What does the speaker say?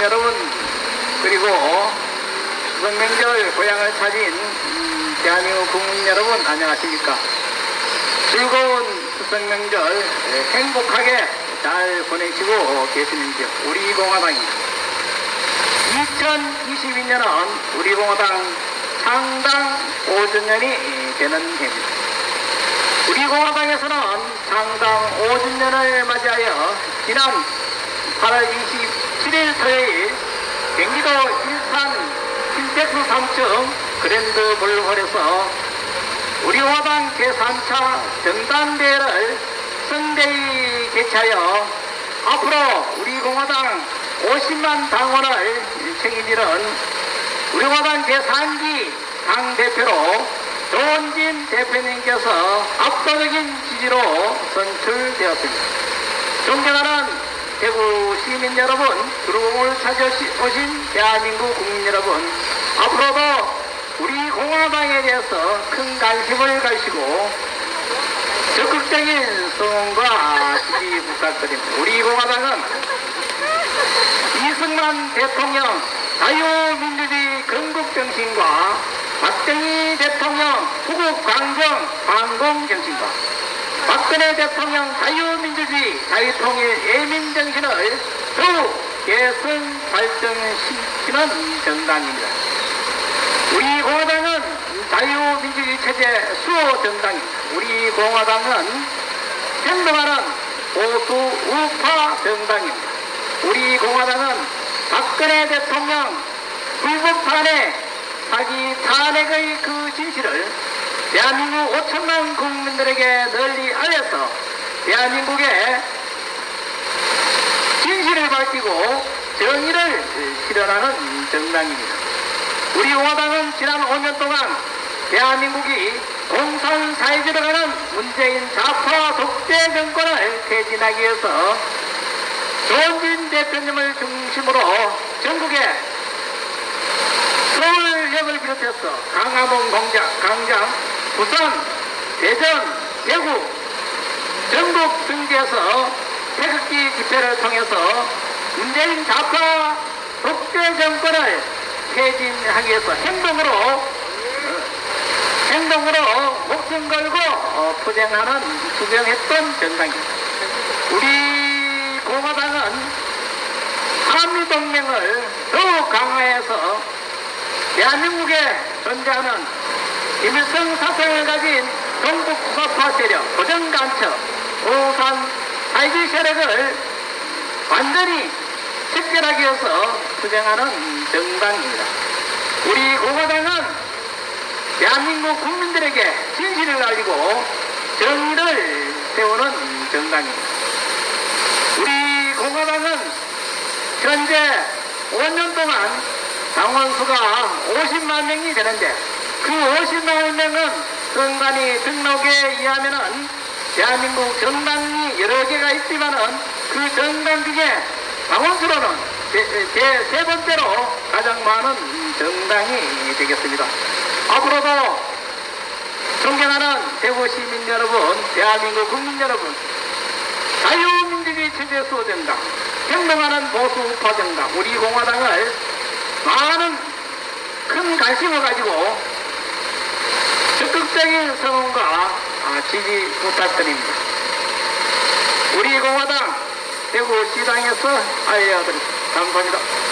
여러분 그리고 추석 명절 고향을 찾은 음, 대한민국 국민 여러분 안녕하십니까? 즐거운 추석 명절 에, 행복하게 잘 보내시고 계시는지요? 우리 공화당입니다. 2022년은 우리 공화당 창당 5주년이 되는 해입니다. 우리 공화당에서는 창당 5주년을 맞이하여 지난 8월 27일 토요일 경기도 일산 신택수 3층 그랜드 몰홀에서 우리 공화당 제3차 전당대회를 선대히 개최하여 앞으로 우리 공화당 50만 당원을 책임지는 우리 공화당 제3기 당대표로 조원진 대표님께서 압도적인 지지로 선출되었습니다. 존경하는 대구 시민 여러분, 두루공을 찾아오신 대한민국 국민 여러분, 앞으로도 우리 공화당에 대해서 큰 관심을 가지고 적극적인 성원과 지지 부탁드립니다. 우리 공화당은 이승만 대통령 자유민주주의 건국정신과 박정희 대통령 후국강정 반공정신과 박근혜 대통령 자유민주주의 자유통일 예민정신을 더욱 개선 발전시키는 정당입니다. 우리 공화당은 자유민주주의 체제 수호 정당입니다. 우리 공화당은 행동하는 보수 우파 정당입니다. 우리 공화당은 박근혜 대통령 불법 탄핵, 사기 탄핵의 그 진실을 대한민국 5천만 국민들에게 널리 알려서 대한민국의 진실을 밝히고 정의를 실현하는 정당입니다. 우리 공화당은 지난 5년 동안 대한민국이 공산사회주로 가는 문재인 좌파 독재 정권을 퇴진하기 위해서 조원진 대표님을 중심으로 전국에 서울 역을 비롯해서 강화문 공장, 강장, 부산, 대전, 대구, 전국 등지에서 태극기 집회를 통해서 문재인 좌파 독재 정권을 퇴진하기 위해서 행동으로 어, 행동으로 목숨 걸고 어, 투쟁하는 투쟁했던 정당입니다. 우리 공화당은 한미동맹을 더욱 강화해서 대한민국에 존재하는 김일성 사상을 가진 동북 수사파 세력, 고정간첩, 오산 사이비 세력을 완전히 척결하기 위해서 투쟁하는 정당입니다. 우리 공화당은 대한민국 국민들에게 진실을 알리고 정의를 세우는 정당입니다. 우리 공화당은 현재 5년 동안 당원수가 50만 명이 되는데 그 50만 명은 선관위 등록에 의하면은 대한민국 정당이 여러 개가 있지만은 그 정당 중에 당원수로는 제, 세 번째로 가장 많은 정당이 되겠습니다. 앞으로도 존경하는 대구 시민 여러분, 대한민국 국민 여러분, 자유민주주의 체제 수호정당, 행동하는 보수 우파 정당, 우리 공화당을 관심을 가지고 적극적인 성원과 아, 지지 부탁드립니다. 우리 공화당 대구 시당에서 알려드립니다. 감사합니다.